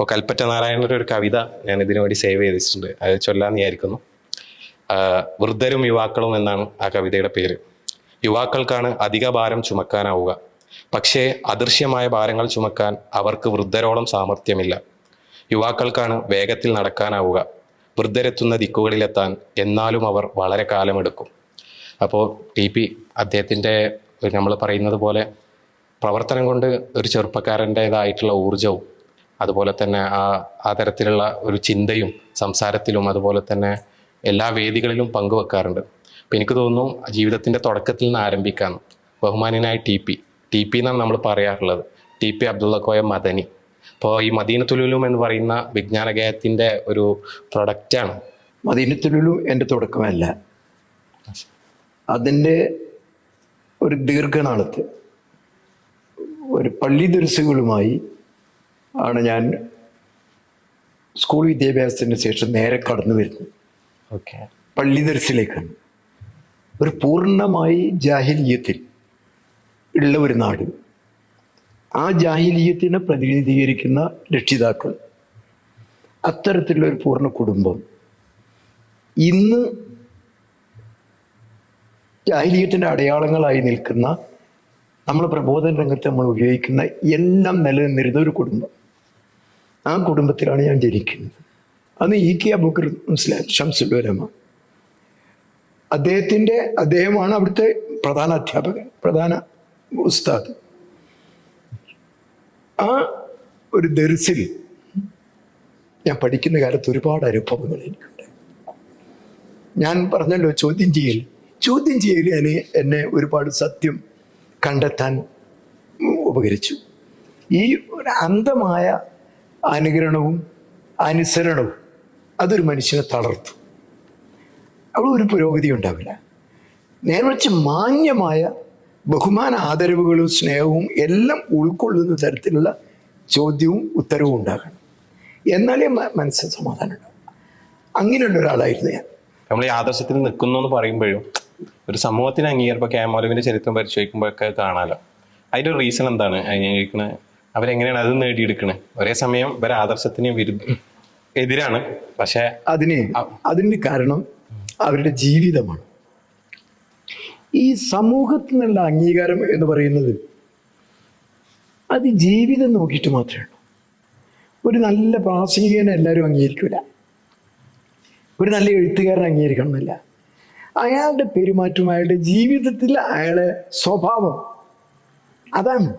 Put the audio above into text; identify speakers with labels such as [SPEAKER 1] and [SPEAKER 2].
[SPEAKER 1] അപ്പോൾ കൽപ്പറ്റ നാരായണന്റെ ഒരു കവിത ഞാൻ ഇതിനു വേണ്ടി സേവ് ചെയ്തിട്ടുണ്ട്. അത് ചൊല്ലാന്ന് വിചാരിക്കുന്നു. വൃദ്ധരും യുവാക്കളും എന്നാണ് ആ കവിതയുടെ പേര്. യുവാക്കൾക്കാണ് അധിക ഭാരം ചുമക്കാനാവുക. പക്ഷേ അദൃശ്യമായ ഭാരങ്ങൾ ചുമക്കാൻ അവർക്ക് വൃദ്ധരോളം സാമർഥ്യമില്ല. യുവാക്കൾക്കാണ് വേഗത്തിൽ നടക്കാനാവുക. വൃദ്ധരെത്തുന്ന ദിക്കുകളിലെത്താൻ എന്നാലും അവർ വളരെ കാലമെടുക്കും. അപ്പോൾ ടി പി അദ്ദേഹത്തിന്റെ നമ്മൾ പറയുന്നത് പോലെ പ്രവർത്തനം കൊണ്ട് ഒരു ചെറുപ്പക്കാരന്റെതായിട്ടുള്ള ഊർജവും അതുപോലെ തന്നെ ആ ആ തരത്തിലുള്ള ഒരു ചിന്തയും സംസാരത്തിലും അതുപോലെ തന്നെ എല്ലാ വേദികളിലും പങ്കുവെക്കാറുണ്ട്. അപ്പം എനിക്ക് തോന്നുന്നു ജീവിതത്തിന്റെ തുടക്കത്തിൽ നിന്ന് ആരംഭിക്കാം. ബഹുമാനനായ ടി പി. ടി പി എന്നാണ് നമ്മൾ പറയാറുള്ളത്. T P Abdulla Koya Madani. അപ്പോൾ ഈ മദീനത്തുലുലും എന്ന് പറയുന്ന വിജ്ഞാനഗേയത്തിന്റെ ഒരു പ്രൊഡക്റ്റാണ്
[SPEAKER 2] മദീനത്തുലുലു എന്റെ തുടക്കമല്ല. അതിന്റെ ഒരു ദീർഘനാളത്ത് ഒരു പള്ളി ദർശകളുമായി ആണ് ഞാൻ സ്കൂൾ വിദ്യാഭ്യാസത്തിന് ശേഷം നേരെ കടന്നു വരുന്നത്.
[SPEAKER 1] ഓക്കെ
[SPEAKER 2] പള്ളി ദർശിലേക്കാണ് ഒരു പൂർണമായി ജാഹിലീയത്തിൽ ഉള്ള ഒരു നാട്. ആ ജാഹിലീയത്തിനെ പ്രതിനിധീകരിക്കുന്ന രക്ഷിതാക്കൾ അത്തരത്തിലുള്ള ഒരു പൂർണ കുടുംബം ഇന്ന് ജാഹിലീയത്തിന്റെ അടയാളങ്ങളായി നിൽക്കുന്ന നമ്മൾ പ്രബോധന രംഗത്ത് നമ്മൾ ഉപയോഗിക്കുന്ന എല്ലാം നിലനിന്നിരുന്ന ഒരു കുടുംബം. ആ കുടുംബത്തിലാണ് ഞാൻ ജനിക്കുന്നത്. അന്ന് ഇ കെ അബൂക്കർ മുസ്ലാം ഷംസുലുലമ അദ്ദേഹത്തിന്റെ അദ്ദേഹമാണ് അവിടുത്തെ പ്രധാന അധ്യാപകൻ പ്രധാന ഉസ്താദ്. ആ ഒരു ദർസിൽ ഞാൻ പഠിക്കുന്ന കാലത്ത് ഒരുപാട് അനുഭവങ്ങൾ എനിക്കുണ്ട്. ഞാൻ പറഞ്ഞല്ലോ ചോദ്യം ചെയ്യൽ. ചോദ്യം ചെയ്യൽ എന്നെ എന്നെ ഒരുപാട് സത്യം കണ്ടെത്താൻ ഉപകരിച്ചു. ഈ ഒരു അന്ധമായ അനുകരണവും അനുസരണവും അതൊരു മനുഷ്യനെ തളർത്തു. അവിടെ ഒരു പുരോഗതി ഉണ്ടാവില്ല. നേരെ മറിച്ച് മാന്യമായ ബഹുമാന ആദരവുകളും സ്നേഹവും എല്ലാം ഉൾക്കൊള്ളുന്ന തരത്തിലുള്ള ചോദ്യവും ഉത്തരവും ഉണ്ടാകണം. എന്നാലേ മനസ്സിന് സമാധാനം ഉണ്ടാവും. അങ്ങനെയുള്ള ഒരാളായിരുന്നു ഞാൻ.
[SPEAKER 1] നമ്മൾ ഈ ആദർശത്തിൽ നിൽക്കുന്നു എന്ന് പറയുമ്പോഴും ഒരു സമൂഹത്തിന് അംഗീകാരം ഇപ്പോൾ ക്യാമോലുവിന്റെ ചരിത്രം പരിശോധിക്കുമ്പോഴൊക്കെ കാണാലോ. അതിന്റെ റീസൺ എന്താണ്? അംഗീകരിക്കണത് അവരെങ്ങനെയാണ് അത് നേടിയെടുക്കുന്നത് ഒരേ സമയം ഇവരെ ആദർശത്തിന് വിരുദ്ധ എതിരാണ്. പക്ഷെ
[SPEAKER 2] അതിന് അതിന് കാരണം അവരുടെ ജീവിതമാണ്. ഈ സമൂഹത്തിൽ നിന്നുള്ള അംഗീകാരം എന്ന് പറയുന്നത് അത് ജീവിതം നോക്കിയിട്ട് മാത്രമേ ഉള്ളൂ. ഒരു നല്ല പ്രാസംഗികനെ എല്ലാവരും അംഗീകരിക്കില്ല ഒരു നല്ല എഴുത്തുകാരനെ അംഗീകരിക്കണം എന്നല്ല അയാളുടെ പെരുമാറ്റം അയാളുടെ ജീവിതത്തിൽ അയാളെ സ്വഭാവം അതാണ്.